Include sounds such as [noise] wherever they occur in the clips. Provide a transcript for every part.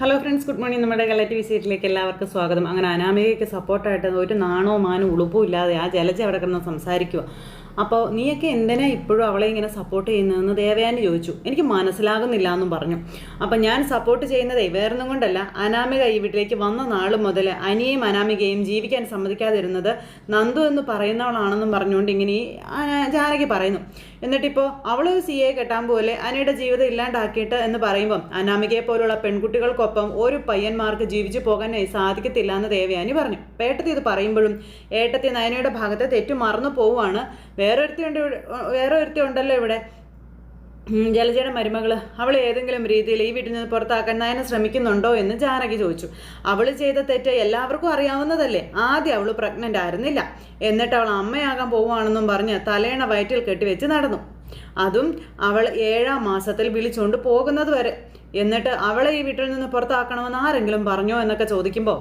Hello friends good morning നമ്മുടെ കലറ്റി വിസിറ്റിലേക്ക് എല്ലാവർക്കും സ്വാഗതം. അങ്ങനെ അനാമികയ്ക്ക് സപ്പോർട്ടായിട്ട് ഒരു നാണോ മാനോ ഉളുപ്പും ഇല്ലാതെ ആ ജലജ അവിടെ കിടന്ന് സംസാരിക്കുക അപ്പോൾ നീയൊക്കെ എന്തിനാ ഇപ്പോഴും അവളെ ഇങ്ങനെ സപ്പോർട്ട് ചെയ്യുന്നതെന്ന് ദേവയാനി ചോദിച്ചു. എനിക്ക് മനസ്സിലാകുന്നില്ല എന്നും പറഞ്ഞു. അപ്പം ഞാൻ സപ്പോർട്ട് ചെയ്യുന്നതേ വേറൊന്നും കൊണ്ടല്ല. അനാമിക ഈ വീട്ടിലേക്ക് വന്ന നാൾ മുതൽ അനിയും അനാമികയും ജീവിക്കാൻ സമ്മതിക്കാതിരുന്നത് നന്ദു എന്ന് പറയുന്നവളാണെന്നും പറഞ്ഞുകൊണ്ട് ഇങ്ങനെ ഈ ജാനകി പറയുന്നു. എന്നിട്ടിപ്പോൾ അവൾ സി എ കെട്ടാൻ പോലെ അനയുടെ ജീവിതം ഇല്ലാണ്ടാക്കിയിട്ട് എന്ന് പറയുമ്പം അനാമികയെ പോലുള്ള പെൺകുട്ടികൾക്കൊപ്പം ഒരു പയ്യന്മാർക്ക് ജീവിച്ചു പോകാനായി സാധിക്കത്തില്ല എന്ന് ദേവയാനി പറഞ്ഞു. പേട്ടത്തി ഇത് പറയുമ്പോഴും ഏട്ടത്തി നയനയുടെ ഭാഗത്തെ തെറ്റു മറന്നു പോവുകയാണ്. വേറൊരുത്തി ഉണ്ട് വേറൊരുത്തി ഉണ്ടല്ലോ ഇവിടെ. ജലജയുടെ മരുമകൾ അവൾ ഏതെങ്കിലും രീതിയിൽ ഈ വീട്ടിൽ നിന്ന് പുറത്താക്കാൻ നയനെ ശ്രമിക്കുന്നുണ്ടോ? എന്ന് ജാനകി ചോദിച്ചു. അവൾ ചെയ്ത തെറ്റ് എല്ലാവർക്കും അറിയാവുന്നതല്ലേ? ആദ്യം അവൾ പ്രഗ്നന്റ് ആയിരുന്നില്ല. എന്നിട്ട് അവൾ അമ്മയാകാൻ പോവുകയാണെന്നും പറഞ്ഞ് തലേണ വയറ്റിൽ കെട്ടിവെച്ച് നടന്നു. അതും അവൾ ഏഴാം മാസത്തിൽ വിളിച്ചുകൊണ്ട് പോകുന്നത് വരെ. എന്നിട്ട് അവളെ ഈ വീട്ടിൽ നിന്ന് പുറത്താക്കണമെന്ന് ആരെങ്കിലും പറഞ്ഞോ എന്നൊക്കെ ചോദിക്കുമ്പോൾ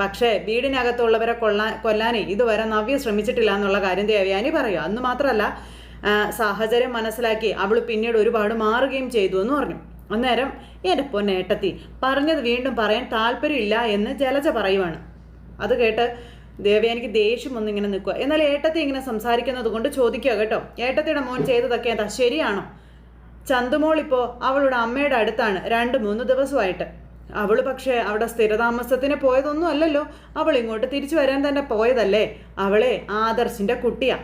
പക്ഷേ വീടിനകത്തുള്ളവരെ കൊള്ളാൻ കൊല്ലാനേ ഇതുവരെ നവ്യ ശ്രമിച്ചിട്ടില്ല എന്നുള്ള കാര്യം ദേവയാനി പറയുക. അന്ന് മാത്രമല്ല സാഹചര്യം മനസ്സിലാക്കി അവൾ പിന്നീട് ഒരുപാട് മാറുകയും ചെയ്തു എന്ന് പറഞ്ഞു. അന്നേരം എന്റെ പൊന്നേട്ടത്തി പറഞ്ഞത് വീണ്ടും പറയാൻ താല്പര്യമില്ല എന്ന് ജലജ പറയുവാണ്. അത് കേട്ട് ദേവയാനിക്ക് ദേഷ്യം ഒന്നും ഇങ്ങനെ നിൽക്കുക എന്നാൽ ഏട്ടത്തി ഇങ്ങനെ സംസാരിക്കുന്നത് കൊണ്ട് ചോദിക്കുക കേട്ടോ. ഏട്ടത്തിയുടെ മോൻ ചെയ്തതൊക്കെ എന്താ ശരിയാണോ? ചന്തുമോൾ ഇപ്പോൾ അവളുടെ അമ്മയുടെ അടുത്താണ് രണ്ട് മൂന്ന് ദിവസമായിട്ട്. അവൾ പക്ഷേ അവിടെ സ്ഥിരതാമസത്തിന് പോയതൊന്നും അല്ലല്ലോ. അവൾ ഇങ്ങോട്ട് തിരിച്ചു വരാൻ തന്നെ പോയതല്ലേ? അവളെ ആദർശിന്റെ കുട്ടിയാ.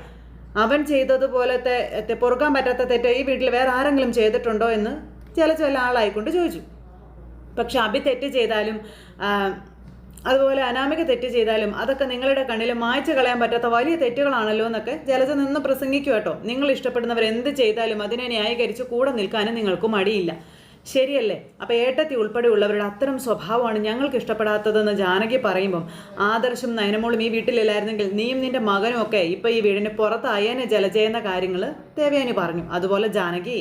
അവൻ ചെയ്തതുപോലത്തെ പൊറുക്കാൻ പറ്റാത്ത തെറ്റ് ഈ വീട്ടിൽ വേറെ ആരെങ്കിലും ചെയ്തിട്ടുണ്ടോ എന്ന് ചില ചില ആളായിക്കൊണ്ട് ചോദിച്ചു. പക്ഷെ അഭി തെറ്റ് ചെയ്താലും അതുപോലെ അനാമിക തെറ്റ് ചെയ്താലും അതൊക്കെ നിങ്ങളുടെ കണ്ണിൽ മായ്ച്ചു കളയാൻ പറ്റാത്ത വലിയ തെറ്റുകളാണല്ലോ എന്നൊക്കെ ജലജ നിന്ന് പ്രസംഗിക്കും കേട്ടോ. നിങ്ങൾ ഇഷ്ടപ്പെടുന്നവർ എന്ത് ചെയ്താലും അതിനെ ന്യായീകരിച്ച് കൂടെ നിൽക്കാനും നിങ്ങൾക്ക് മടിയില്ല. ശരിയല്ലേ? അപ്പോൾ ഏട്ടത്തി ഉൾപ്പെടെയുള്ളവരുടെ അത്തരം സ്വഭാവമാണ് ഞങ്ങൾക്ക് ഇഷ്ടപ്പെടാത്തതെന്ന് ജാനകി പറയുമ്പം ആദർശം നയനമോളും ഈ വീട്ടിലില്ലായിരുന്നെങ്കിൽ നീയും നിന്റെ മകനും ഒക്കെ ഇപ്പൊ ഈ വീടിന് പുറത്തായേനെ ജലജയെന്ന കാര്യങ്ങൾ ദേവയാനി പറഞ്ഞു. അതുപോലെ ജാനകി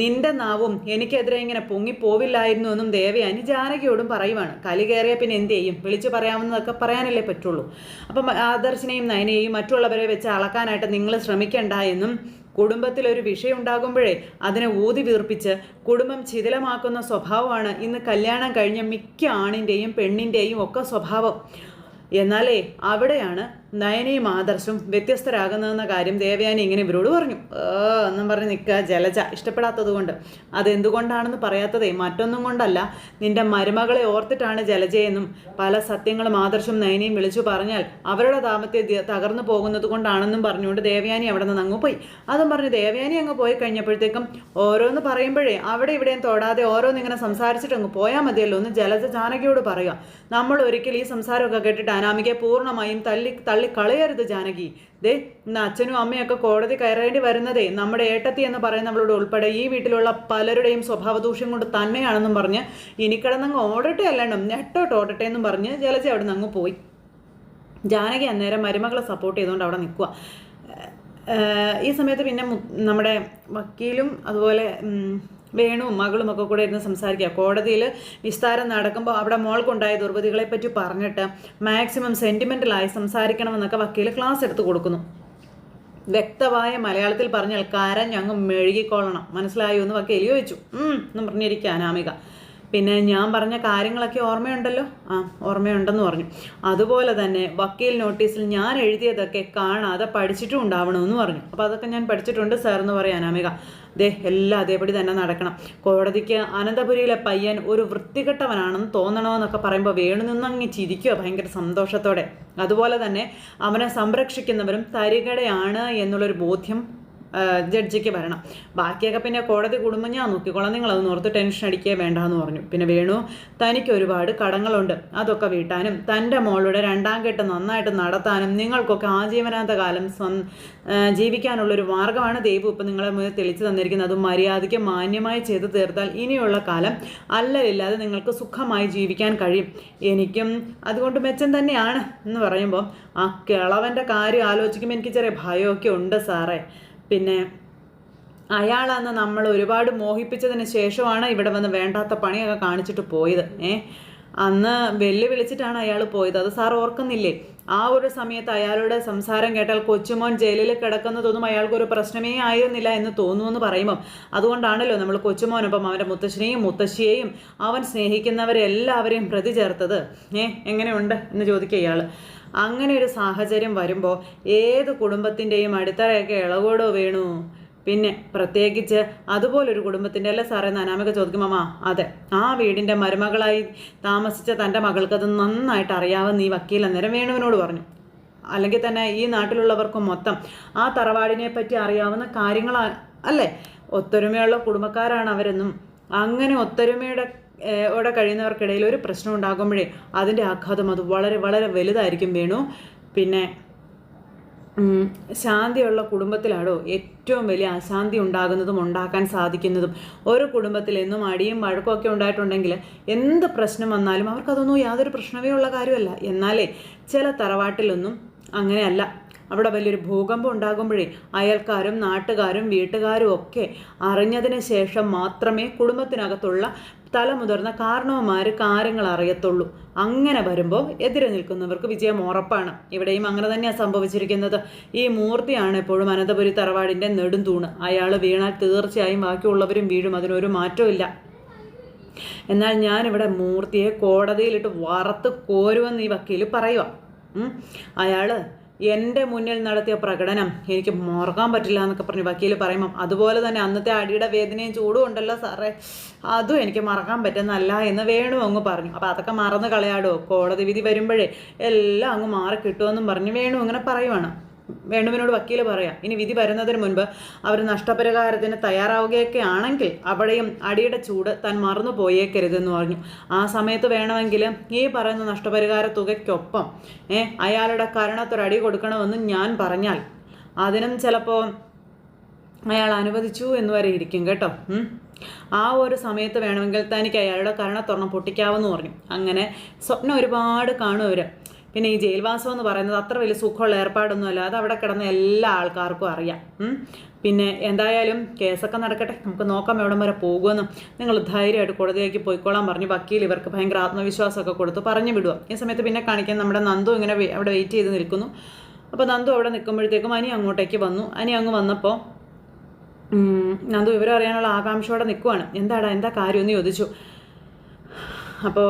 നിന്റെ നാവും എനിക്കെതിരെ ഇങ്ങനെ പൊങ്ങിപ്പോവില്ലായിരുന്നു എന്നും ദേവയാനി ജാനകിയോടും പറയുവാണ്. കലി കയറിയ പിന്നെ എന്ത് ചെയ്യും? വിളിച്ചു പറയാവുന്നതൊക്കെ പറയാനല്ലേ പറ്റുള്ളൂ. അപ്പം ആദർശിനെയും നയനെയും മറ്റുള്ളവരെ വെച്ച് അളക്കാനായിട്ട് നിങ്ങൾ ശ്രമിക്കണ്ട എന്നും കുടുംബത്തിലൊരു വിഷയം ഉണ്ടാകുമ്പോഴേ അതിനെ ഊതി വീർപ്പിച്ച് കുടുംബം ശിഥിലമാക്കുന്ന സ്വഭാവമാണ് ഇന്ന് കല്യാണം കഴിഞ്ഞ മിക്ക ആണിന്റെയും പെണ്ണിന്റെയും ഒക്കെ സ്വഭാവം. എന്നാലേ അവിടെയാണ് നയനയും ആദർശം വ്യത്യസ്തരാകുന്നതെന്ന കാര്യം ദേവയാനി ഇങ്ങനെ ഇവരോട് പറഞ്ഞു. എന്നും പറഞ്ഞ് നിൽക്കുക ജലജ ഇഷ്ടപ്പെടാത്തത് കൊണ്ട്. അതെന്തുകൊണ്ടാണെന്ന് പറയാത്തതേ മറ്റൊന്നും കൊണ്ടല്ല. നിന്റെ മരുമകളെ ഓർത്തിട്ടാണ് ജലജയെന്നും പല സത്യങ്ങളും ആദർശം നയനയും വിളിച്ചു പറഞ്ഞാൽ അവരുടെ ദാമ്പത്യം തകർന്നു പോകുന്നത് കൊണ്ടാണെന്നും പറഞ്ഞുകൊണ്ട് ദേവയാനി അവിടെ നിന്ന് അങ്ങ് പോയി. അതും പറഞ്ഞു ദേവയാനി അങ്ങ് പോയി കഴിഞ്ഞപ്പോഴത്തേക്കും ഓരോന്ന് പറയുമ്പോഴേ അവിടെ ഇവിടെയും തൊടാതെ ഓരോന്ന് ഇങ്ങനെ സംസാരിച്ചിട്ട് അങ്ങ് പോയാൽ മതിയല്ലോ എന്ന് ജലജ ജാനകിയോട് പറയുക. നമ്മൾ ഒരിക്കൽ ഈ സംസാരമൊക്കെ കേട്ടിട്ട് അനാമികയെ പൂർണമായും തള്ളി തള്ളി കളയരുത് ജാനകി. ദേ ഇന്ന് അച്ഛനും അമ്മയൊക്കെ കോടതി കയറേണ്ടി വരുന്നതേ നമ്മുടെ ഏട്ടത്തി എന്ന് പറയുന്നവളോട് ഉൾപ്പെടെ ഈ വീട്ടിലുള്ള പലരുടെയും സ്വഭാവദൂഷ്യം കൊണ്ട് തന്നെയാണെന്നും പറഞ്ഞ് ഇനി കിടന്നങ്ങ് ഓടട്ടെ അല്ലണം ഞെട്ടോട്ട് ഓടട്ടെ എന്നും പറഞ്ഞ് ജലജ അവിടെ നിന്ന് അങ്ങ് പോയി. ജാനകി അന്നേരം മരുമകളെ സപ്പോർട്ട് ചെയ്തുകൊണ്ട് അവിടെ നിൽക്കുക ഈ സമയത്ത് പിന്നെ നമ്മുടെ വക്കീലും അതുപോലെ വേണുവും മകളും ഒക്കെ കൂടെ ഇരുന്ന് സംസാരിക്കുക. കോടതിയിൽ വിസ്താരം നടക്കുമ്പോൾ അവിടെ മോൾക്കുണ്ടായ ദുർഗതികളെ പറ്റി പറഞ്ഞിട്ട് മാക്സിമം സെന്റിമെന്റലായി സംസാരിക്കണമെന്നൊക്കെ വക്കീൽ ക്ലാസ് എടുത്ത് കൊടുക്കുന്നു. വ്യക്തമായ മലയാളത്തിൽ പറഞ്ഞാൽ കരഞ്ഞങ്ങ് മെഴുകിക്കൊള്ളണം. മനസ്സിലായോ എന്ന് വക്കീൽ ചോദിച്ചു. എന്ന് പറഞ്ഞിരിക്കുക അനാമിക. പിന്നെ ഞാൻ പറഞ്ഞ കാര്യങ്ങളൊക്കെ ഓർമ്മയുണ്ടല്ലോ? ആ ഓർമ്മയുണ്ടെന്ന് പറഞ്ഞു. അതുപോലെ തന്നെ വക്കീൽ നോട്ടീസിൽ ഞാൻ എഴുതിയതൊക്കെ കാണാതെ പഠിച്ചിട്ടും ഉണ്ടാവണമെന്ന് പറഞ്ഞു. അപ്പോൾ അതൊക്കെ ഞാൻ പഠിച്ചിട്ടുണ്ട് സാർ എന്ന് പറയാൻ അനാമിക ദേ എല്ലാം അതേപടി തന്നെ നടക്കണം. കോടതിക്ക് അനന്തപുരിയിലെ പയ്യൻ ഒരു വൃത്തികെട്ടവനാണെന്ന് തോന്നണമെന്നൊക്കെ പറയുമ്പോൾ വേണു നിന്നങ്ങ് ചിരിക്കുക ഭയങ്കര സന്തോഷത്തോടെ. അതുപോലെ തന്നെ അവനെ സംരക്ഷിക്കുന്നവരും തരികടയാണ് എന്നുള്ളൊരു ബോധ്യം ജഡ്ജിക്ക് വരണം. ബാക്കിയൊക്കെ പിന്നെ കോടതി കുടുംബം ഞാൻ നോക്കിക്കോളാം. നിങ്ങളതൊന്നും ഓർത്ത് ടെൻഷൻ അടിക്കുകയേ വേണ്ടാന്ന് പറഞ്ഞു. പിന്നെ വേണു തനിക്ക് ഒരുപാട് കടങ്ങളുണ്ട്. അതൊക്കെ വീട്ടാനും തന്റെ മോളുടെ രണ്ടാം കെട്ട് നന്നായിട്ട് നടത്താനും നിങ്ങൾക്കൊക്കെ ആജീവനാന്ത കാലം സ്വ ജീവിക്കാനുള്ളൊരു മാർഗമാണ് ദൈവം ഇപ്പം നിങ്ങളെ മുന്നിൽ തെളിച്ചു തന്നിരിക്കുന്നത്. അതും മര്യാദയ്ക്ക് മാന്യമായി ചെയ്തു തീർത്താൽ ഇനിയുള്ള കാലം അല്ലലില്ലാതെ നിങ്ങൾക്ക് സുഖമായി ജീവിക്കാൻ കഴിയും. എനിക്കും അതുകൊണ്ട് മെച്ചം തന്നെയാണ് എന്ന് പറയുമ്പോൾ ആ കിളവന്റെ കാര്യം ആലോചിക്കുമ്പോൾ എനിക്ക് ചെറിയ ഭയമൊക്കെ ഉണ്ട് സാറേ. പിന്നെ അയാളന്ന് നമ്മൾ ഒരുപാട് മോഹിപ്പിച്ചതിന് ശേഷമാണ് ഇവിടെ വന്ന് വേണ്ടാത്ത പണിയൊക്കെ കാണിച്ചിട്ട് പോയത്. ഏ? അന്ന് വെല്ലുവിളിച്ചിട്ടാണ് അയാൾ പോയത്. അത് സാർ ഓർക്കുന്നില്ലേ? ആ ഒരു സമയത്ത് അയാളുടെ സംസാരം കേട്ടാൽ കൊച്ചുമോൻ ജയിലിൽ കിടക്കുന്നതൊന്നും അയാൾക്കൊരു പ്രശ്നമേ ആയിരുന്നില്ല എന്ന് തോന്നുമെന്ന് പറയുമ്പം അതുകൊണ്ടാണല്ലോ നമ്മൾ കൊച്ചുമോനൊപ്പം അവന്റെ മുത്തശ്ശനെയും മുത്തശ്ശിയെയും അവൻ സ്നേഹിക്കുന്നവരെല്ലാവരെയും പ്രതി ചേർത്തത്. ഏ? എങ്ങനെയുണ്ട്? എന്ന് ചോദിക്കുക ഇയാൾ. അങ്ങനെ ഒരു സാഹചര്യം വരുമ്പോൾ ഏത് കുടുംബത്തിന്റെയും അടിത്തറയൊക്കെ ഇളകോടോ വേണു? പിന്നെ പ്രത്യേകിച്ച് അതുപോലൊരു കുടുംബത്തിന്റെ അല്ല സാറേ? നാനാമൊക്കെ ചോദിക്കും അമ്മ അതെ ആ വീടിന്റെ മരുമകളായി താമസിച്ച തന്റെ മകൾക്കത് നന്നായിട്ട് അറിയാവുന്ന ഈ വക്കീൽ അന്നേരം വേണുവിനോട് പറഞ്ഞു. അല്ലെങ്കിൽ തന്നെ ഈ നാട്ടിലുള്ളവർക്കും മൊത്തം ആ തറവാടിനെ പറ്റി അറിയാവുന്ന കാര്യങ്ങളാണ് അല്ലേ? ഒത്തൊരുമയുള്ള കുടുംബക്കാരാണ് അവരെന്നും. അങ്ങനെ ഒത്തൊരുമയുടെ ഓടെ കഴിയുന്നവർക്കിടയിൽ ഒരു പ്രശ്നം ഉണ്ടാകുമ്പോഴേ അതിന്റെ ആഘാതം അത് വളരെ വളരെ വലുതായിരിക്കും വേണു. പിന്നെ ശാന്തിയുള്ള കുടുംബത്തിലാണോ ഏറ്റവും വലിയ അശാന്തി ഉണ്ടാകുന്നതും ഉണ്ടാക്കാൻ സാധിക്കുന്നതും. ഒരു കുടുംബത്തിൽ എന്നും അടിയും വഴക്കുമൊക്കെ ഉണ്ടായിട്ടുണ്ടെങ്കിൽ എന്ത് പ്രശ്നം വന്നാലും അവർക്കതൊന്നും യാതൊരു പ്രശ്നമേ ഉള്ള കാര്യമല്ല. എന്നാലേ ചില തറവാട്ടിലൊന്നും അങ്ങനെയല്ല. അവിടെ വലിയൊരു ഭൂകമ്പം ഉണ്ടാകുമ്പോഴേ അയൽക്കാരും നാട്ടുകാരും വീട്ടുകാരും ഒക്കെ അറിഞ്ഞതിന് ശേഷം മാത്രമേ കുടുംബത്തിനകത്തുള്ള തലമുതിർന്ന കാരണവന്മാർ കാര്യങ്ങൾ അറിയത്തുള്ളൂ. അങ്ങനെ വരുമ്പോൾ എതിരെ നിൽക്കുന്നവർക്ക് വിജയം ഉറപ്പാണ്. ഇവിടെയും അങ്ങനെ തന്നെയാണ് സംഭവിച്ചിരിക്കുന്നത്. ഈ മൂർത്തിയാണ് എപ്പോഴും അനന്തപുരി തറവാടിന്റെ നെടുംതൂണ്. അയാൾ വീണാൽ തീർച്ചയായും ബാക്കിയുള്ളവരും വീഴും അതിനൊരു മാറ്റവും എന്നാൽ ഞാനിവിടെ മൂർത്തിയെ കോടതിയിലിട്ട് വറുത്ത് കോരുമെന്ന് ഈ വക്കീൽ പറയുക അയാൾ എന്റെ മുന്നിൽ നടത്തിയ പ്രകടനം എനിക്ക് മറക്കാൻ പറ്റില്ല എന്നൊക്കെ പറഞ്ഞ് വക്കീൽ പറയുമ്പം അതുപോലെ തന്നെ അന്നത്തെ അടിയുടെ വേദനയും ചൂടും ഉണ്ടല്ലോ സാറേ. അതും എനിക്ക് മറക്കാൻ പറ്റുന്നല്ല എന്ന് വേണു അങ്ങ് പറഞ്ഞു. അപ്പോൾ അതൊക്കെ മറന്ന് കളയാടോ? കോടതി വിധി വരുമ്പോഴേ എല്ലാം അങ്ങ് മാറി കിട്ടുമെന്നും പറഞ്ഞ് വേണു അങ്ങനെ പറയുവാണ്. വേണുവിനോട് വക്കീൽ പറയാം. ഇനി വിധി വരുന്നതിന് മുൻപ് അവർ നഷ്ടപരിഹാരത്തിന് തയ്യാറാവുകയൊക്കെ ആണെങ്കിൽ അവിടെയും അടിയുടെ ചൂട് താൻ മറന്നു പോയേക്കരുതെന്ന് പറഞ്ഞു. ആ സമയത്ത് വേണമെങ്കിൽ ഈ പറയുന്ന നഷ്ടപരിഹാര തുകയ്ക്കൊപ്പം ഏ അയാളുടെ കരണത്തൊരടി കൊടുക്കണമെന്ന് ഞാൻ പറഞ്ഞാൽ അതിനും ചിലപ്പോൾ അയാൾ അനുവദിച്ചു എന്ന് വരെ ഇരിക്കും കേട്ടോ. ആ ഒരു സമയത്ത് വേണമെങ്കിൽ തനിക്ക് അയാളുടെ കരണത്തൊരെണ്ണം പൊട്ടിക്കാവെന്ന് പറഞ്ഞു. അങ്ങനെ സ്വപ്നം ഒരുപാട് കാണും അവർ പിന്നെ ഈ ജയിൽവാസം എന്ന് പറയുന്നത് അത്ര വലിയ സുഖമുള്ള ഏർപ്പാടൊന്നുമല്ല. അത് അവിടെ കിടന്ന എല്ലാ ആൾക്കാർക്കും അറിയാം. പിന്നെ എന്തായാലും കേസൊക്കെ നടക്കട്ടെ. നമുക്ക് നോക്കാം എവിടം വരെ പോകുമെന്നും. നിങ്ങൾ ധൈര്യമായിട്ട് കോടതിയിലേക്ക് പോയിക്കോളാൻ പറഞ്ഞു. വക്കീൽ ഇവർക്ക് ഭയങ്കര ആത്മവിശ്വാസമൊക്കെ കൊടുത്ത് പറഞ്ഞു വിടുക. ഈ സമയത്ത് പിന്നെ കാണിക്കാൻ നമ്മുടെ നന്ദു ഇങ്ങനെ അവിടെ വെയിറ്റ് ചെയ്ത് നിൽക്കുന്നു. അപ്പോൾ നന്ദു അവിടെ നിൽക്കുമ്പോഴത്തേക്കും അനി അങ്ങോട്ടേക്ക് വന്നു. അനി അങ്ങ് വന്നപ്പോൾ നന്ദു ഇവരറിയാനുള്ള ആകാംക്ഷയോടെ നിൽക്കുവാണ്. എന്താടാ എന്താ കാര്യം എന്ന് ചോദിച്ചു. അപ്പോൾ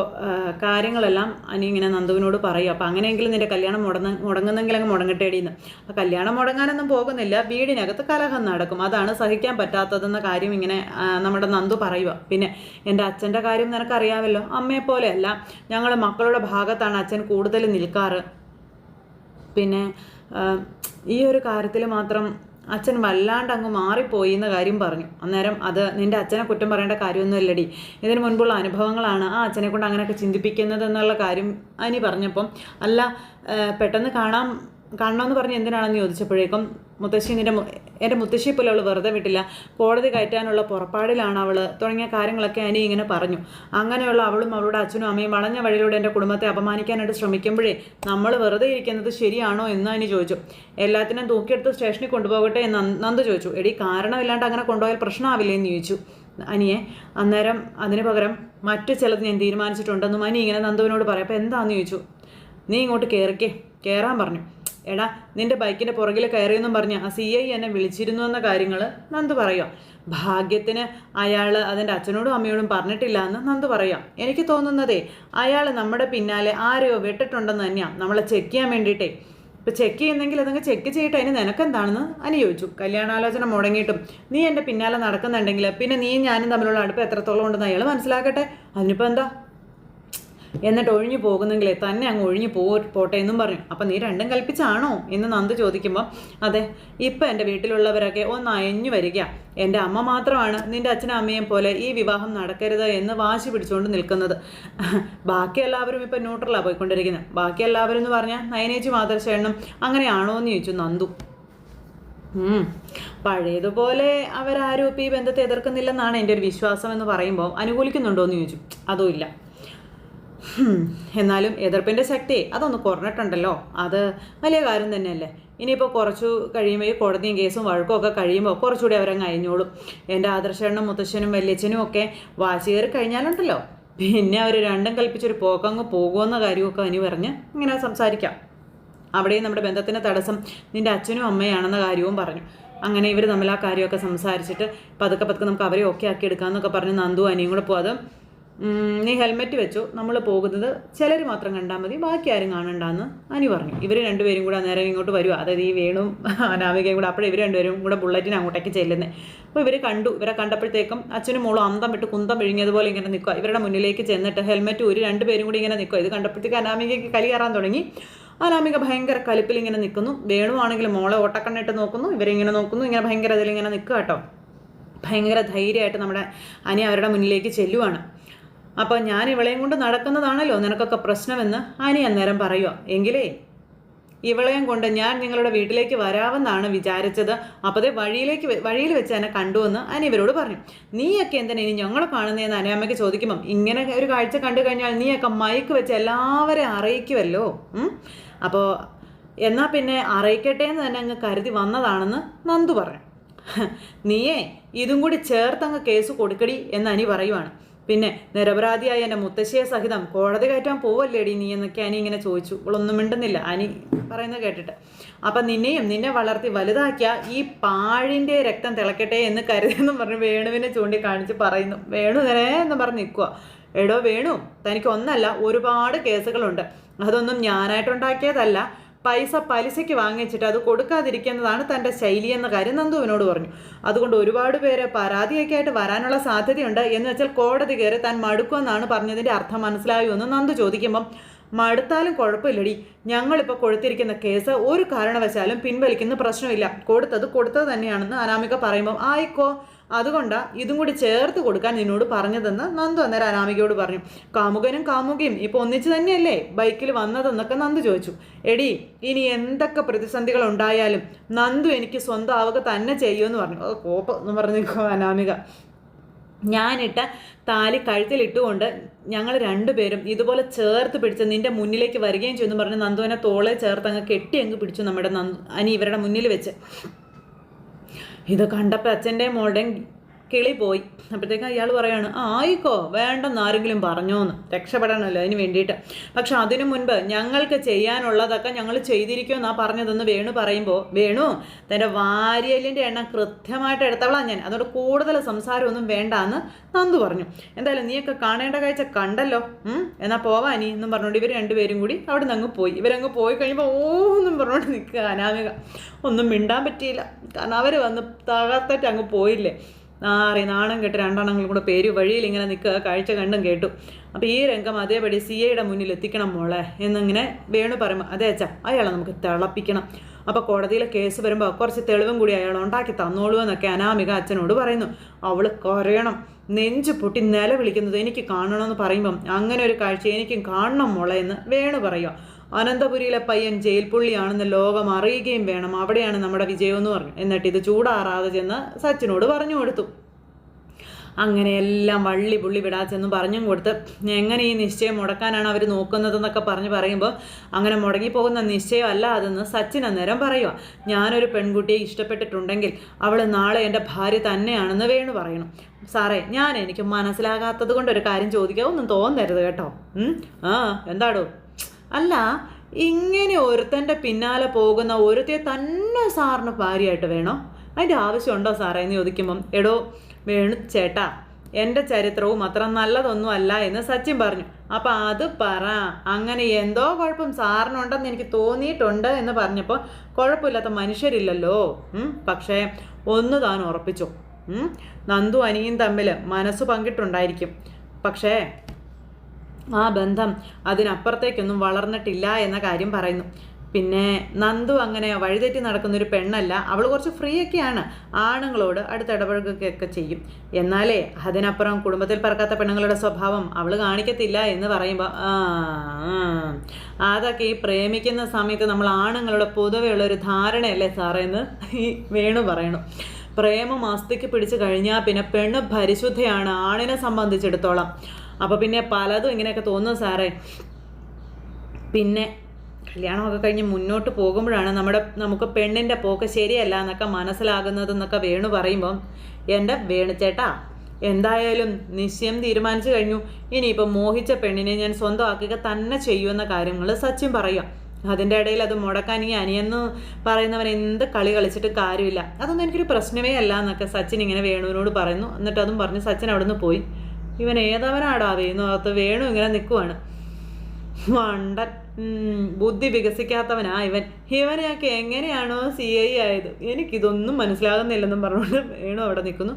കാര്യങ്ങളെല്ലാം അനി ഇങ്ങനെ നന്ദുവിനോട് പറയും. അപ്പോൾ അങ്ങനെയെങ്കിലും നിന്റെ കല്യാണം മുടങ്ങ മുടങ്ങുന്നെങ്കിൽ അങ്ങ് മുടങ്ങട്ടേടിയെന്ന് അപ്പോൾ കല്യാണം മുടങ്ങാനൊന്നും പോകുന്നില്ല. വീടിനകത്ത് കലഹം നടക്കും. അതാണ് സഹിക്കാൻ പറ്റാത്തതെന്ന കാര്യം ഇങ്ങനെ നമ്മുടെ നന്ദു പറയുക. പിന്നെ എന്റെ അച്ഛന്റെ കാര്യം നിനക്കറിയാമല്ലോ. അമ്മയെപ്പോലെയല്ല ഞങ്ങൾ മക്കളുടെ ഭാഗത്താണ് അച്ഛൻ കൂടുതൽ നിൽക്കാറ്. പിന്നെ ഈ ഒരു കാര്യത്തിൽ മാത്രം അച്ഛൻ വല്ലാണ്ട് അങ്ങ് മാറിപ്പോയി എന്ന കാര്യം പറഞ്ഞു. അന്നേരം അത് നിന്റെ അച്ഛനെ കുറ്റം പറയേണ്ട കാര്യമൊന്നും ഇതിനു ഇതിന് മുൻപുള്ള അനുഭവങ്ങളാണ് ആ അച്ഛനെ കൊണ്ട് അങ്ങനെയൊക്കെ ചിന്തിപ്പിക്കുന്നത് എന്നുള്ള കാര്യം അനി പറഞ്ഞപ്പം അല്ല പെട്ടെന്ന് കാണാം കാണണമെന്ന് പറഞ്ഞ് എന്തിനാണെന്ന് ചോദിച്ചപ്പോഴേക്കും മുത്തശ്ശി നിന്റെ മു- എന്റെ മുത്തശ്ശിയെ പോലെ അവൾ വെറുതെ വിട്ടില്ല. കോടതി കയറ്റാനുള്ള പുറപ്പാടിലാണ് അവൾ തുടങ്ങിയ കാര്യങ്ങളൊക്കെ അനി ഇങ്ങനെ പറഞ്ഞു. അങ്ങനെയുള്ള അവളും അവളുടെ അച്ഛനും അമ്മയും വളഞ്ഞ വഴിയിലൂടെ എന്റെ കുടുംബത്തെ അപമാനിക്കാനായിട്ട് ശ്രമിക്കുമ്പോഴേ നമ്മൾ വെറുതെ ഇരിക്കുന്നത് ശരിയാണോ എന്ന് അനി ചോദിച്ചു. എല്ലാത്തിനും തൂക്കിയെടുത്ത് സ്റ്റേഷനിൽ കൊണ്ടുപോകട്ടെ എന്ന് നന്ദു ചോദിച്ചു. എടി കാരണമില്ലാണ്ട് അങ്ങനെ കൊണ്ടുപോയാൽ പ്രശ്നമാവില്ലേ എന്ന് ചോദിച്ചു. അനിയെ അന്നേരം അതിന് പകരം മറ്റു ചിലത് ഞാൻ തീരുമാനിച്ചിട്ടുണ്ടെന്നും അനി ഇങ്ങനെ നന്ദുവിനോട് പറയാം. അപ്പോൾ എന്താണെന്ന് ചോദിച്ചു? നീ ഇങ്ങോട്ട് കയറിക്കേ കയറാൻ പറഞ്ഞു. എടാ നിന്റെ ബൈക്കിന്റെ പുറകിൽ കയറിയെന്നും പറഞ്ഞ് ആ സി ഐ എന്നെ വിളിച്ചിരുന്നു എന്ന കാര്യങ്ങൾ നന്ദ് പറയാം? ഭാഗ്യത്തിന് അയാൾ അതിന്റെ അച്ഛനോടും അമ്മയോടും പറഞ്ഞിട്ടില്ല എന്ന് നന്ദ് പറയാം. എനിക്ക് തോന്നുന്നതേ അയാൾ നമ്മുടെ പിന്നാലെ ആരെയോ വിട്ടിട്ടുണ്ടെന്ന് തന്നെയാണ് നമ്മളെ ചെക്ക് ചെയ്യാൻ വേണ്ടിയിട്ടേ. ഇപ്പം ചെക്ക് ചെയ്യുന്നെങ്കിൽ അതങ്ങ് ചെക്ക് ചെയ്തിട്ട് അതിന് നിനക്കെന്താണെന്ന് അനി ചോദിച്ചു. കല്യാണാലോചന മുടങ്ങിയിട്ടും നീ എന്റെ പിന്നാലെ നടക്കുന്നുണ്ടെങ്കിൽ പിന്നെ നീ ഞാനും തമ്മിലുള്ള അടുപ്പ് എത്രത്തോളം ഉണ്ടെന്ന് അയാൾ മനസ്സിലാക്കട്ടെ? അതിനിപ്പോൾ എന്താ? എന്നിട്ട് ഒഴിഞ്ഞു പോകുന്നെങ്കിലേ തന്നെ അങ്ങ് ഒഴിഞ്ഞു പോ പോട്ടെ എന്നും പറഞ്ഞു. അപ്പം നീ രണ്ടും കൽപ്പിച്ചാണോ? എന്ന് നന്ദ് ചോദിക്കുമ്പോൾ അതെ ഇപ്പം എന്റെ വീട്ടിലുള്ളവരൊക്കെ ഒന്ന് അയഞ്ഞു വരിക. എന്റെ അമ്മ മാത്രമാണ് നിന്റെ അച്ഛനും അമ്മയും പോലെ ഈ വിവാഹം നടക്കരുത് എന്ന് വാശി പിടിച്ചുകൊണ്ട് നിൽക്കുന്നത്. ബാക്കി എല്ലാവരും ഇപ്പം ന്യൂട്രലാണ് പോയിക്കൊണ്ടിരിക്കുന്നത്. ബാക്കി എല്ലാവരും എന്ന് പറഞ്ഞാൽ നയനേച്ചി എണ്ണം അങ്ങനെയാണോ എന്ന് ചോദിച്ചു നന്ദു. പഴയതുപോലെ അവരാരും ഇപ്പം ഈ ബന്ധത്തെ എതിർക്കുന്നില്ലെന്നാണ് എന്റെ ഒരു വിശ്വാസം എന്ന് പറയുമ്പോൾ അനുകൂലിക്കുന്നുണ്ടോ എന്ന് ചോദിച്ചു. അതും ഇല്ല. എന്നാലും എതിർപ്പിന്റെ ശക്തി അതൊന്ന് കുറഞ്ഞിട്ടുണ്ടല്ലോ. അത് വലിയ കാര്യം തന്നെയല്ലേ. ഇനിയിപ്പോൾ കുറച്ചു കഴിയുമ്പോൾ ഈ കോടതിയും കേസും വഴക്കും ഒക്കെ കഴിയുമ്പോൾ കുറച്ചുകൂടി അവരങ്ങ് അയഞ്ഞോളും. എന്റെ ആദർശനും മുത്തശ്ശനും വല്യച്ഛനും ഒക്കെ വാശി കയറി കഴിഞ്ഞാലുണ്ടല്ലോ. പിന്നെ അവർ രണ്ടും കൽപ്പിച്ചൊരു പോക്കങ്ങ് പോകുമെന്ന കാര്യമൊക്കെ അനി പറഞ്ഞ് ഇങ്ങനെ സംസാരിക്കാം. അവിടെയും നമ്മുടെ ബന്ധത്തിന് തടസ്സം നിന്റെ അച്ഛനും അമ്മയാണെന്ന കാര്യവും പറഞ്ഞു. അങ്ങനെ ഇവർ തമ്മിൽ ആ കാര്യമൊക്കെ സംസാരിച്ചിട്ട് പതുക്കെ പതുക്കെ നമുക്ക് അവരെ ഓക്കെ ആക്കി എടുക്കാമെന്നൊക്കെ പറഞ്ഞ് നന്ദു അനിയും കൂടെ പോകും നീ ഹെൽമെറ്റ് വെച്ചു. നമ്മൾ പോകുന്നത് ചിലർ മാത്രം കണ്ടാൽ മതി ബാക്കി ആരും കാണണ്ടെന്ന് അനി പറഞ്ഞു. ഇവർ രണ്ടുപേരും കൂടെ നേരം ഇങ്ങോട്ട് വരുക അതായത് ഈ വേണും [laughs] അനാമികയും കൂടെ അപ്പോഴേ ഇവർ രണ്ടുപേരും കൂടെ ബുള്ളറ്റിന് അങ്ങോട്ടേക്ക് ചെല്ലുന്നത് അപ്പോൾ ഇവർ കണ്ടു. ഇവരെ കണ്ടപ്പോഴത്തേക്കും അച്ഛനും മോളും അന്തം വിട്ട് കുന്തം വിഴുങ്ങിയതുപോലെ ഇങ്ങനെ നിൽക്കുക ഇവരുടെ മുന്നിലേക്ക് ചെന്നിട്ട് ഹെൽമെറ്റ് ഒരു രണ്ടുപേരും കൂടി ഇങ്ങനെ നിൽക്കുക ഇത് കണ്ടപ്പോഴത്തേക്ക് അനാമികയ്ക്ക് കലി കയറാൻ തുടങ്ങി. അനാമിക ഭയങ്കര കലിപ്പിൽ ഇങ്ങനെ നിൽക്കുന്നു വേണുവാണെങ്കിൽ മോളെ ഓട്ടക്കണ്ണിട്ട് നോക്കുന്നു. ഇവരിങ്ങനെ നോക്കുന്നു. ഇങ്ങനെ ഭയങ്കര ഇതിലിങ്ങനെ നിൽക്കുക കേട്ടോ. ഭയങ്കര ധൈര്യമായിട്ട് നമ്മുടെ അനി അവരുടെ മുന്നിലേക്ക് ചെല്ലുവാണ്. അപ്പോൾ ഞാൻ ഇവളെയും കൊണ്ട് നടക്കുന്നതാണല്ലോ നിനക്കൊക്കെ പ്രശ്നമെന്ന് അനി അന്നേരം പറയുക എങ്കിലേ ഇവളെയും കൊണ്ട് ഞാൻ നിങ്ങളുടെ വീട്ടിലേക്ക് വരാമെന്നാണ് വിചാരിച്ചത്. അപ്പോഴേ വഴിയിലേക്ക് വഴിയിൽ വെച്ച് എന്നെ കണ്ടുവെന്ന് അനി ഇവരോട് പറഞ്ഞു. നീയൊക്കെ എന്തിനാ ഇനി ഞങ്ങളെ കാണുന്നതെന്ന് അനിയമ്മയ്ക്ക് ചോദിക്കുമ്പം ഇങ്ങനെ ഒരു കാഴ്ച കണ്ടു കഴിഞ്ഞാൽ നീയൊക്കെ മയക്ക് വെച്ച് എല്ലാവരെയും അറിയിക്കുമല്ലോ അപ്പോൾ എന്നാൽ പിന്നെ അറിയിക്കട്ടെ എന്ന് തന്നെ അങ്ങ് കരുതി വന്നതാണെന്ന് നന്ദു പറഞ്ഞു. നീയേ ഇതും കൂടി ചേർത്തങ്ങ് കേസ് കൊടുക്കടി എന്ന് അനി പറയുവാണ്. പിന്നെ നിരപരാധിയായ എന്റെ മുത്തശ്ശിയെ സഹിതം കോടതി കയറ്റാൻ പോവല്ലേടി നീ എന്നൊക്കെ അനി ഇങ്ങനെ ചോദിച്ചു. ഇവളൊന്നും മിണ്ടുന്നില്ല. അനി പറയുന്നത് കേട്ടിട്ട്. അപ്പം നിന്നെയും നിന്നെ വളർത്തി വലുതാക്കിയ ഈ പാഴിന്റെ രക്തം തിളക്കട്ടെ എന്ന് കരുതെന്നും പറഞ്ഞ് വേണുവിനെ ചൂണ്ടിക്കാണിച്ച് പറയുന്നു. വേണു നേരെ എന്ന് പറഞ്ഞ് നിൽക്കുക എടോ വേണു തനിക്ക് ഒന്നല്ല ഒരുപാട് കേസുകളുണ്ട്. അതൊന്നും ഞാനായിട്ടുണ്ടാക്കിയതല്ല. പൈസ പലിശയ്ക്ക് വാങ്ങിച്ചിട്ട് അത് കൊടുക്കാതിരിക്കുന്നതാണ് തന്റെ ശൈലി എന്ന കാര്യം നന്ദുവിനോട് പറഞ്ഞു. അതുകൊണ്ട് ഒരുപാട് പേര് പരാതിയൊക്കെ ആയിട്ട് വരാനുള്ള സാധ്യതയുണ്ട്. എന്ന് വെച്ചാൽ കോടതി കയറി താൻ മടുക്കുമെന്നാണ് പറഞ്ഞതിന്റെ അർത്ഥം മനസ്സിലായോ എന്ന് നന്ദു ചോദിക്കുമ്പം മടുത്താലും കുഴപ്പമില്ലടി. ഞങ്ങളിപ്പോൾ കൊടുത്തിരിക്കുന്ന കേസ് ഒരു കാരണവശാലും പിൻവലിക്കുന്ന പ്രശ്നമില്ല. കൊടുത്തത് കൊടുത്തത് തന്നെയാണെന്ന് അനാമിക പറയുമ്പം ആയിക്കോ അതുകൊണ്ടാ ഇതും കൂടി ചേർത്ത് കൊടുക്കാൻ നിന്നോട് പറഞ്ഞതെന്ന് നന്ദു അന്നേരം അനാമികയോട് പറഞ്ഞു. കാമുകനും കാമുകയും ഇപ്പോൾ ഒന്നിച്ച് തന്നെയല്ലേ ബൈക്കിൽ വന്നതെന്നൊക്കെ നന്ദു ചോദിച്ചു. എടി ഇനി എന്തൊക്കെ പ്രതിസന്ധികൾ ഉണ്ടായാലും നന്ദു എനിക്ക് സ്വന്തം ആവുക തന്നെ ചെയ്യുമെന്ന് പറഞ്ഞു. കോപ്പം എന്ന് പറഞ്ഞു അനാമിക. ഞാനിട്ട താലി കഴുത്തിലിട്ടുകൊണ്ട് ഞങ്ങൾ രണ്ടുപേരും ഇതുപോലെ ചേർത്ത് പിടിച്ച് നിന്റെ മുന്നിലേക്ക് വരികയും ചെയ്യുമെന്ന് പറഞ്ഞ് നന്ദുവിനെ തോളെ ചേർത്ത് അങ്ങ് കെട്ടി അങ്ങ് പിടിച്ചു നമ്മുടെ നന്ദു അനി ഇവരുടെ മുന്നിൽ വെച്ച്. ഇത് കണ്ടപ്പോൾ അച്ഛന്റെയും മോളുടെയും കിളി പോയി അപ്പോഴത്തേക്കും അയാൾ പറയാണ് ആയിക്കോ വേണ്ടെന്ന് ആരെങ്കിലും പറഞ്ഞോന്ന്. രക്ഷപ്പെടണമല്ലോ അതിന് വേണ്ടിയിട്ട്. പക്ഷെ അതിനു മുൻപ് ഞങ്ങൾക്ക് ചെയ്യാനുള്ളതൊക്കെ ഞങ്ങൾ ചെയ്തിരിക്കുമെന്നാണ് പറഞ്ഞതെന്ന് വേണു പറയുമ്പോൾ വേണു തന്റെ വാരിയലിന്റെ എണ്ണം കൃത്യമായിട്ട് എടുത്തവളാണ് ഞാൻ. അതുകൊണ്ട് കൂടുതൽ സംസാരമൊന്നും വേണ്ട എന്ന് നന്ദു പറഞ്ഞു. എന്തായാലും നീയൊക്കെ കാണേണ്ട കാഴ്ച കണ്ടല്ലോ. എന്നാൽ പോവാ നീ എന്നും പറഞ്ഞുകൊണ്ട് ഇവർ രണ്ടുപേരും കൂടി അവിടെ നിന്ന് അങ്ങ് പോയി. ഇവരങ്ങ് പോയി കഴിയുമ്പോൾ ഓ എന്നും പറഞ്ഞുകൊണ്ട് നിൽക്കുക അനാമിക. ഒന്നും മിണ്ടാൻ പറ്റിയില്ല. കാരണം അവർ വന്ന് തകർത്തിട്ട് അങ്ങ് പോയില്ലേ. നാറി നാണം കെട്ട് രണ്ടെണ്ണങ്ങളും കൂടെ പേര് വഴിയിൽ ഇങ്ങനെ നിൽക്കുക കാഴ്ച കണ്ടും കേട്ടു. അപ്പോൾ ഈ രംഗം അതേപടി സി എയുടെ മുന്നിൽ എത്തിക്കണം മോളെ എന്നിങ്ങനെ വേണു പറയുമ്പോൾ അതേ അച്ഛാ അയാളെ നമുക്ക് തിളപ്പിക്കണം. അപ്പോൾ കോടതിയിലെ കേസ് വരുമ്പോൾ കുറച്ച് തെളിവും കൂടി അയാൾ ഉണ്ടാക്കി തന്നോളൂ എന്നൊക്കെ അനാമിക അച്ഛനോട് പറയുന്നു. അവൾ കുറയണം നെഞ്ചു പൊട്ടി നില വിളിക്കുന്നത് എനിക്ക് കാണണമെന്ന് പറയുമ്പം അങ്ങനെ ഒരു കാഴ്ച എനിക്കും കാണണം മോളെ എന്ന് വേണു പറയുക അനന്തപുരിയിലെ പയ്യൻ ജയിൽ പുള്ളിയാണെന്ന് ലോകം അറിയുകയും വേണം. അവിടെയാണ് നമ്മുടെ വിജയം എന്ന് പറഞ്ഞു. എന്നിട്ട് ഇത് ചൂടാറാതെ ചെന്ന് സച്ചിനോട് പറഞ്ഞു കൊടുത്തു. അങ്ങനെ എല്ലാം വള്ളി പുള്ളി വിടാച്ചെന്ന് പറഞ്ഞും കൊടുത്ത് എങ്ങനെ ഈ നിശ്ചയം മുടക്കാനാണ് അവർ നോക്കുന്നതെന്നൊക്കെ പറഞ്ഞ് പറയുമ്പോൾ അങ്ങനെ മുടങ്ങിപ്പോകുന്ന നിശ്ചയം അല്ല അതെന്ന് സച്ചിൻ അന്നേരം പറയുക ഞാനൊരു പെൺകുട്ടിയെ ഇഷ്ടപ്പെട്ടിട്ടുണ്ടെങ്കിൽ അവൾ നാളെ എന്റെ ഭാര്യ തന്നെയാണെന്ന് വേണു പറയണം. സാറേ ഞാൻ എനിക്ക് മനസ്സിലാകാത്തത് കൊണ്ട് ഒരു കാര്യം ചോദിക്കാൻ ഒന്നും തോന്നരുത് കേട്ടോ. ആ എന്താടോ? അല്ല ഇങ്ങനെ ഒരുത്തന്റെ പിന്നാലെ പോകുന്ന ഒരുത്തെ തന്നെ സാറിന് ഭാര്യയായിട്ട് വേണോ? അതിന്റെ ആവശ്യമുണ്ടോ സാറേ എന്ന് ചോദിക്കുമ്പം എടോ വേണു ചേട്ടാ എന്റെ ചരിത്രവും അത്ര നല്ലതൊന്നും അല്ല എന്ന് സച്ചിൻ പറഞ്ഞു. അപ്പം അത് പറ അങ്ങനെ എന്തോ കുഴപ്പം സാറിനുണ്ടെന്ന് എനിക്ക് തോന്നിയിട്ടുണ്ട് എന്ന് പറഞ്ഞപ്പോൾ കുഴപ്പമില്ലാത്ത മനുഷ്യരില്ലല്ലോ. പക്ഷേ ഒന്ന് താൻ ഉറപ്പിച്ചു? നന്ദു അനിയും തമ്മിൽ മനസ്സ് പങ്കിട്ടുണ്ടായിരിക്കും. പക്ഷേ ആ ബന്ധം അതിനപ്പുറത്തേക്കൊന്നും വളർന്നിട്ടില്ല എന്ന കാര്യം പറയുന്നു. പിന്നെ നന്ദു അങ്ങനെ വഴിതെറ്റി നടക്കുന്നൊരു പെണ്ണല്ല. അവൾ കുറച്ച് ഫ്രീ ഒക്കെയാണ് ആണുങ്ങളോട് അടുത്തിടപഴകുകയൊക്കെ ചെയ്യും. എന്നാലേ അതിനപ്പുറം കുടുംബത്തിൽ പറക്കാത്ത പെണ്ണുങ്ങളുടെ സ്വഭാവം അവൾ കാണിക്കത്തില്ല എന്ന് പറയുമ്പോൾ അതൊക്കെ ഈ പ്രേമിക്കുന്ന സമയത്ത് നമ്മൾ ആണുങ്ങളുടെ പൊതുവെയുള്ള ഒരു ധാരണയല്ലേ സാറേന്ന് ഈ വേണു പറയണു പ്രേമം അസ്ഥിക്ക് പിടിച്ചു കഴിഞ്ഞാൽ പിന്നെ പെണ്ണ് പരിശുദ്ധയാണ് ആണിനെ സംബന്ധിച്ചിടത്തോളം. അപ്പോൾ പിന്നെ പലതും ഇങ്ങനെയൊക്കെ തോന്നും സാറേ. പിന്നെ കല്യാണമൊക്കെ കഴിഞ്ഞ് മുന്നോട്ട് പോകുമ്പോഴാണ് നമ്മുടെ നമുക്ക് പെണ്ണിന്റെ പോക്ക് ശരിയല്ല എന്നൊക്കെ മനസ്സിലാകുന്നതെന്നൊക്കെ വേണു പറയുമ്പം എന്റെ വേണുചേട്ടാ എന്തായാലും നിശ്ചയം തീരുമാനിച്ചു കഴിഞ്ഞു. ഇനിയിപ്പോൾ മോഹിച്ച പെണ്ണിനെ ഞാൻ സ്വന്തമാക്കുക തന്നെ ചെയ്യുമെന്ന കാര്യങ്ങൾ സച്ചിൻ പറയാം. അതിന്റെ ഇടയിൽ അത് മുടക്കാൻ ഈ അനിയെന്ന് പറയുന്നവൻ എന്ത് കളി കളിച്ചിട്ട് കാര്യമില്ല. അതൊന്നും എനിക്കൊരു പ്രശ്നമേ അല്ല എന്നൊക്കെ സച്ചിൻ ഇങ്ങനെ വേണുവിനോട് പറയുന്നു. എന്നിട്ട് അതും പറഞ്ഞ് സച്ചിൻ അവിടെ നിന്ന് പോയി. ഇവൻ ഏതവനാടാ വേണു വേണു ഇങ്ങനെ നിൽക്കുവാണ് മണ്ടൻ. ബുദ്ധി വികസിക്കാത്തവനാ ഇവൻ. ഇവനെയൊക്കെ എങ്ങനെയാണോ സി ഐ ആയത്? എനിക്കിതൊന്നും മനസ്സിലാകുന്നില്ലെന്നും പറഞ്ഞുകൊണ്ട് വേണു അവിടെ നിൽക്കുന്നു.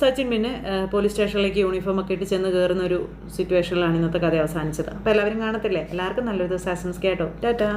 സച്ചിൻ പിന്നെ പോലീസ് സ്റ്റേഷനിലേക്ക് യൂണിഫോം ഒക്കെ ഇട്ട് ചെന്ന് കയറുന്ന ഒരു സിറ്റുവേഷനിലാണ് ഇന്നത്തെ കഥ അവസാനിച്ചത്. അപ്പോൾ എല്ലാവരും കാണത്തില്ലേ? എല്ലാവർക്കും നല്ലൊരു ദിവസം ആശംസിക്കാം കേട്ടോ. ടാറ്റാ.